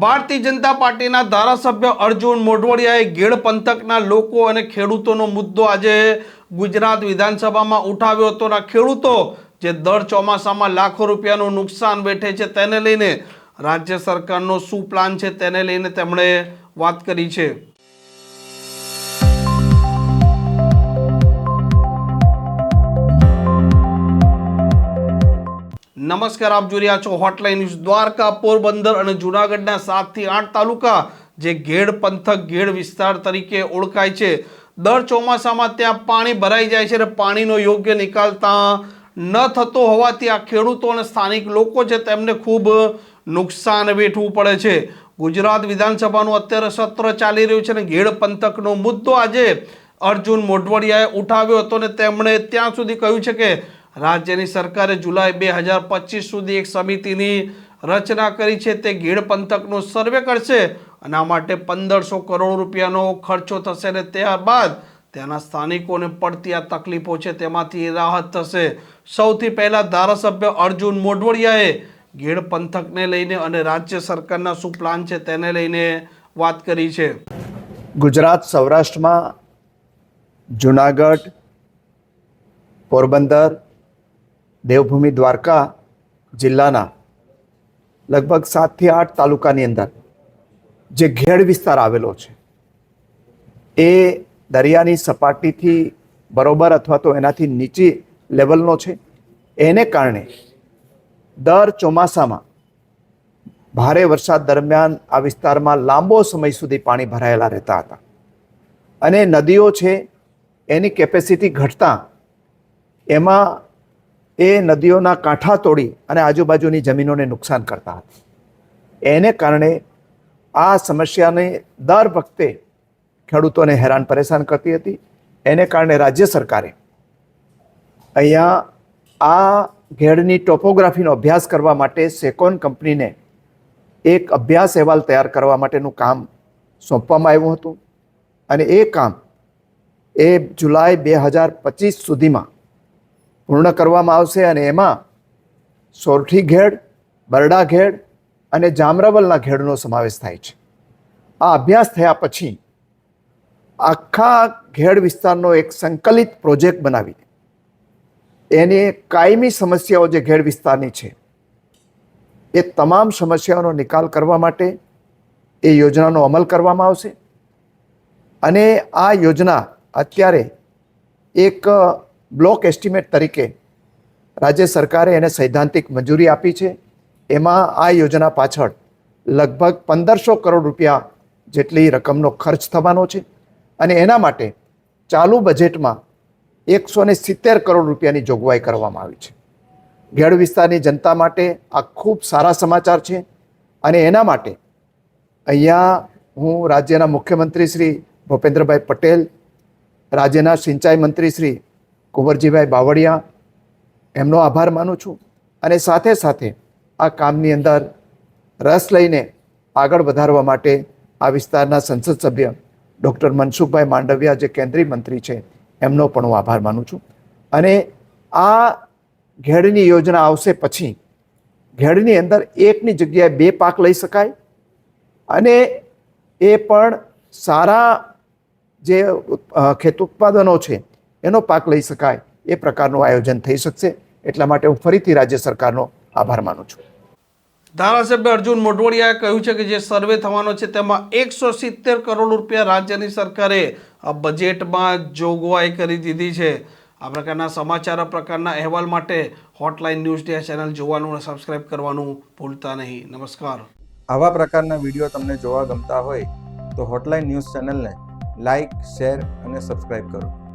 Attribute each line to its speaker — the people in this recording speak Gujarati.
Speaker 1: ભારતીય જનતા પાર્ટીના ધારાસભ્ય અર્જુન મોઢવાડિયાએ ગેડ પંથકના લોકો અને ખેડૂતોનો મુદ્દો આજે ગુજરાત વિધાનસભામાં ઉઠાવ્યો હતો. અને ખેડૂતો જે દર ચોમાસામાં લાખો રૂપિયાનું નુકસાન વેઠે છે તેને લઈને રાજ્ય સરકારનો શું પ્લાન છે તેને લઈને તેમણે વાત કરી છે. નમસ્કાર, આપ જોઈ રહ્યા છો હોટલાઇન ન્યૂઝ દ્વારકા, પોરબંદર અને જુનાગઢના સાતથી આઠ તાલુકા જે ઘેડ પંથક, ઘેડ વિસ્તાર તરીકે ઓળખાય છે. દર ચોમાસામાં ત્યાં પાણી ભરાઈ જાય છે અને પાણીનો યોગ્ય નિકાલ ત્યાં ન થતો હોવાથી આ ખેડૂતો અને સ્થાનિક લોકો છે તેમને ખૂબ નુકસાન વેઠવું પડે છે. ગુજરાત વિધાનસભાનું અત્યારે સત્ર ચાલી રહ્યું છે અને ઘેડ પંથકનો મુદ્દો આજે અર્જુન મોઢવડિયાએ ઉઠાવ્યો હતો અને તેમણે ત્યાં સુધી કહ્યું છે કે રાજ્યની સરકારે જુલાઈ બે હજાર પચીસ સુધી એક સમિતિની રચના કરી છે. તે ગીડ પંથકનો સર્વે કરશે અને આ માટે પંદરસો કરોડ રૂપિયાનો ખર્ચો થશે અને ત્યારબાદ ત્યાંના સ્થાનિકોને પડતી આ તકલીફો છે તેમાંથી રાહત થશે. સૌથી પહેલાં ધારાસભ્ય અર્જુન મોઢવડિયાએ ગીડ પંથકને લઈને અને રાજ્ય સરકારના શું પ્લાન છે તેને લઈને વાત કરી છે.
Speaker 2: ગુજરાત, સૌરાષ્ટ્રમાં જુનાગઢ, પોરબંદર દેવભૂમિ દ્વારકા જિલ્લાના લગભગ સાતથી આઠ તાલુકાની અંદર જે ઘેડ વિસ્તાર આવેલો છે, એ દરિયાની સપાટીથી બરોબર અથવા તો એનાથી નીચી લેવલનો છે. એને કારણે દર ચોમાસામાં ભારે વરસાદ દરમિયાન આ વિસ્તારમાં લાંબો સમય સુધી પાણી ભરાયેલા રહેતા હતા. અને નદીઓ છે, એની કેપેસિટી ઘટતા એમાં એ નદીઓના કાંઠા તોડી અને આજુબાજુની જમીનોને નુકસાન કરતા હતા. એને કારણે આ સમસ્યાને દર વખતે ખેડૂતોને હેરાન પરેશાન કરતી હતી. એને કારણે રાજ્ય સરકારે અહીંયા આ ઘેડની ટોપોગ્રાફીનો અભ્યાસ કરવા માટે સેકોન કંપનીને એક અભ્યાસ અહેવાલ તૈયાર કરવા માટેનું કામ સોંપવામાં આવ્યું હતું. અને એ કામ એ જુલાઈ બે હજાર પચીસ સુધીમાં પૂર્ણ કરવામાં આવશે અને એમાં સોરઠી ઘેડ, બરડા ઘેડ અને જામરાવલના ઘેડનો સમાવેશ થાય છે. આ અભ્યાસ થયા પછી આખા ઘેડ વિસ્તારનો એક સંકલિત પ્રોજેક્ટ બનાવી એની કાયમી સમસ્યાઓ જે ઘેડ વિસ્તારની છે, એ તમામ સમસ્યાઓનો નિકાલ કરવા માટે એ યોજનાનો અમલ કરવામાં આવશે. અને આ યોજના અત્યારે એક બ્લોક એસ્ટિમેટ તરીકે રાજ્ય સરકારે એને સૈદ્ધાંતિક મંજૂરી આપી છે. એમાં આ યોજના પાછળ લગભગ પંદરસો કરોડ રૂપિયા જેટલી રકમનો ખર્ચ થવાનો છે અને એના માટે ચાલુ બજેટમાં એકસો ને સિત્તેર કરોડ રૂપિયાની જોગવાઈ કરવામાં આવી છે. ગેડ વિસ્તારની જનતા માટે આ ખૂબ સારા સમાચાર છે અને એના માટે અહીંયા હું રાજ્યના મુખ્યમંત્રી શ્રી ભૂપેન્દ્રભાઈ પટેલ, રાજ્યના સિંચાઈ મંત્રી શ્રી કુંવરજીભાઈ બાવળિયા, એમનો આભાર માનું છું. અને સાથે સાથે આ કામની અંદર રસ લઈને આગળ વધારવા માટે આ વિસ્તારના સંસદ સભ્ય ડૉક્ટર મનસુખભાઈ માંડવિયા, જે કેન્દ્રીય મંત્રી છે, એમનો પણ હું આભાર માનું છું. અને આ ઘેડની યોજના આવશે પછી ઘેડની અંદર એકની જગ્યાએ બે પાક લઈ શકાય અને એ પણ સારા જે ખેત ઉત્પાદનો છે એનો પાક લઈ શકાય એ પ્રકારનું આયોજન થઈ શકશે. એટલા માટે હું ફરીથી રાજ્ય સરકારનો આભાર માનું છું.
Speaker 1: ધારાસભ્ય અર્જુન મોઢવાડિયાએ કહ્યું છે કે જે સર્વે થવાનો છે તેમાં એકસો સિત્તેર કરોડ રૂપિયા રાજ્યની સરકારે આ બજેટમાં જોગવાઈ કરી દીધી છે. આ પ્રકારના સમાચાર આ પ્રકારના અહેવાલ માટે હોટલાઇન ન્યૂઝ ડે ચેનલ જોવાનું અને સબસ્ક્રાઇબ કરવાનું ભૂલતા નહીં. નમસ્કાર.
Speaker 3: આવા પ્રકારના વીડિયો તમને જોવા ગમતા હોય તો હોટલાઇન ન્યૂઝ ચેનલને લાઇક શેર અને સબસ્ક્રાઇબ કરો.